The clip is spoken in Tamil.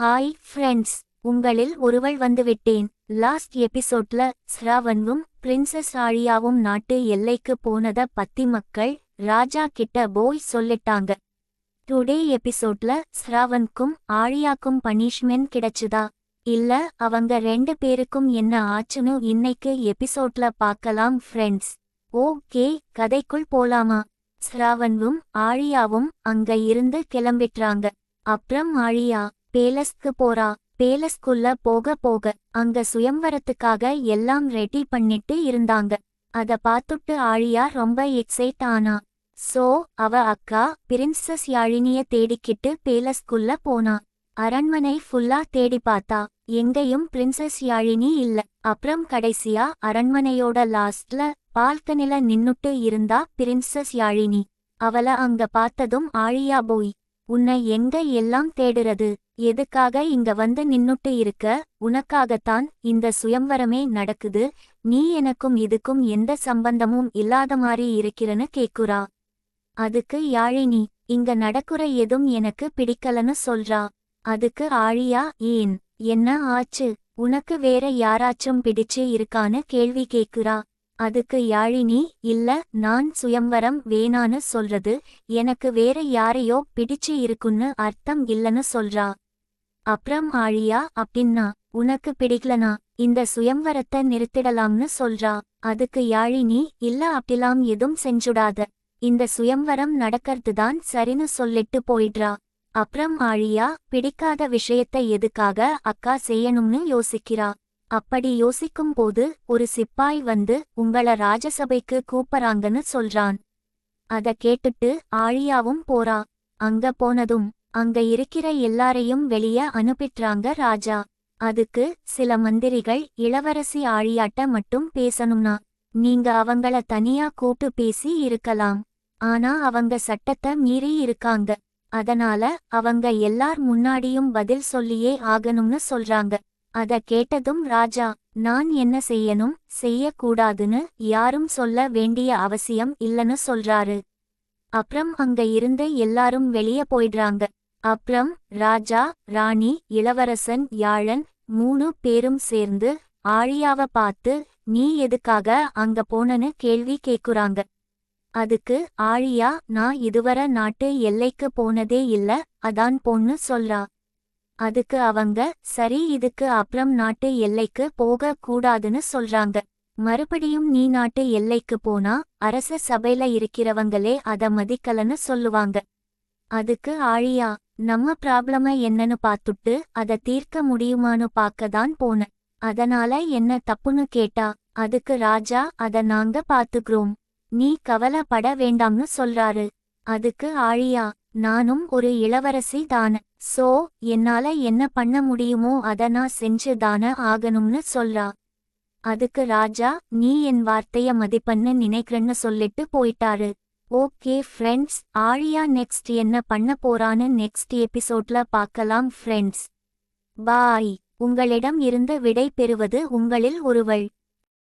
ஹாய் ஃப்ரெண்ட்ஸ் உங்களில் ஒருவள் வந்துவிட்டேன். லாஸ்ட் எபிசோட்ல ஸ்ராவன்வும் பிரின்சஸ் ஆழியாவும் நாட்டு எல்லைக்கு போனத பத்தி மக்கள் ராஜா கிட்ட போய் சொல்லிட்டாங்க. டுடே எபிசோட்ல ஸ்ராவன்க்கும் ஆழியாக்கும் பனிஷ்மெண்ட் கிடைச்சுதா? இல்ல அவங்க ரெண்டு பேருக்கும் என்ன ஆச்சுன்னு இன்னைக்கு எபிசோட்ல பார்க்கலாம் ஃப்ரெண்ட்ஸ் ஓகே கதைக்குள் போலாமா? ஸ்ராவன்வும் ஆழியாவும் அங்க இருந்து கிளம்பிட்றாங்க அப்புறம் ஆழியா பேலஸ்க்கு போறா. பேலஸ்குள்ள போக போக அங்க சுயம்வரத்துக்காக எல்லாம் ரெடி பண்ணிட்டு இருந்தாங்க. அத பார்த்துட்டு ஆழியா ரொம்ப எக்ஸைட் ஆனா. சோ அவ அக்கா பிரின்சஸ் யாழினிய தேடிக்கிட்டு பேலஸ்குள்ள போனா. அரண்மனை ஃபுல்லா தேடி பார்த்தா. எங்கேயும் பிரின்சஸ் யாழினி இல்ல. அப்புறம் கடைசியா அரண்மனையோட லாஸ்ட்ல பால்கனில நின்னுட்டு இருந்தா பிரின்சஸ் யாழினி. அவள அங்க பார்த்ததும் ஆழியா போய். உன்னை எங்க எல்லாம் தேடுறது? எதுக்காக இங்க வந்து நின்னுட்டு இருக்க? உனக்காகத்தான் இந்த சுயம்வரமே நடக்குது. நீ எனக்கும் இதுக்கும் எந்த சம்பந்தமும் இல்லாத மாதிரி இருக்கிறன்னு கேக்குறா. அதுக்கு யாழினி இங்க நடக்குற எதும் எனக்கு பிடிக்கலன்னு சொல்றா. அதுக்கு ஆழியா ஏன்? என்ன ஆச்சு? உனக்கு வேற யாராச்சும் பிடிச்சு இருக்கான்னு கேள்வி கேக்குறா. அதுக்கு யாழினி இல்ல நான் சுயம்வரம் வேணான்னு சொல்றது எனக்கு வேற யாரையோ பிடிச்சு இருக்குன்னு அர்த்தம் இல்லன்னு சொல்றா. அப்புறம் ஆழியா அப்படின்னா உனக்கு பிடிக்கலனா இந்த சுயம்வரத்தை நிறுத்திடலாம்னு சொல்றா. அதுக்கு யாழினி இல்ல அப்படிலாம் எதுவும் செஞ்சுடாத. இந்த சுயம்வரம் நடக்கறதுதான் சரின்னு சொல்லிட்டு போயிடுறா. அப்புறம் ஆழியா பிடிக்காத விஷயத்தை எதுக்காக அக்கா செய்யணும்னு யோசிக்கிறா. அப்படி யோசிக்கும் போது ஒரு சிப்பாய் வந்து உங்கள ராஜசபைக்கு கூப்பறாங்கன்னு சொல்றான். அத கேட்டுட்டு ஆழியாவும் போறா. அங்க போனதும் அங்க இருக்கிற எல்லாரையும் வெளிய அனுப்பிட்றாங்க ராஜா. அதுக்கு சில மந்திரிகள் இளவரசி ஆழியாட்ட மட்டும் பேசணும்னா நீங்க அவங்கள தனியா கூட்டு பேசி இருக்கலாம். ஆனா அவங்க சட்டத்தை மீறி இருக்காங்க. அதனால அவங்க எல்லார் முன்னாடியும் பதில் சொல்லியே ஆகணும்னு சொல்றாங்க. அத கேட்டதும் ராஜா நான் என்ன செய்யணும்? செய்யக்கூடாதுன்னு யாரும் சொல்ல வேண்டிய அவசியம் இல்லைன்னு சொல்றாரு அப்புறம் அங்க இருந்து எல்லாரும் வெளிய போயிடுறாங்க. அப்புறம் ராஜா ராணி இளவரசன் யாழன் மூணு பேரும் சேர்ந்து ஆழியாவ பார்த்து நீ எதுக்காக அங்க போனன்னு கேள்வி கேக்குறாங்க. அதுக்கு ஆழியா நான் இதுவரை நாட்டு எல்லைக்கு போனதே இல்ல அதான் பொண்ணு சொல்றா. அதுக்கு அவங்க சரி இதுக்கு அப்புறம் நாட்டு எல்லைக்கு போக கூடாதுன்னு சொல்றாங்க. மறுபடியும் நீ நாட்டு எல்லைக்கு போனா அரச சபையில இருக்கிறவங்களே அத மதிக்கலன்னு சொல்லுவாங்க. அதுக்கு ஆழியா நம்ம ப்ராப்ளம என்னன்னு பார்த்துட்டு அத தீர்க்க முடியுமான்னு பார்க்கதான் போனேன். அதனால என்ன தப்புன்னு கேட்டா அதுக்கு ராஜா அத நாங்க பாத்துக்கிறோம் நீ கவலைப்பட வேண்டாம்னு சொல்றாரு. அதுக்கு ஆழியா நானும் ஒரு இளவரசி தான. சோ என்னால என்ன பண்ண முடியுமோ அத நான் செஞ்சு தான ஆகணும்னு சொல்றா. அதுக்கு ராஜா நீ என் வார்த்தைய மதிப்பண்ணு நினைக்கிறன்னு சொல்லிட்டு போயிட்டாரு. ஓகே ஃப்ரெண்ட்ஸ் ஆழியா நெக்ஸ்ட் என்ன பண்ண போறான்னு நெக்ஸ்ட் எபிசோட்ல பார்க்கலாம் ஃப்ரெண்ட்ஸ் பாய். உங்களிடம் இருந்து விடை பெறுவது உங்களில் ஒருவள்.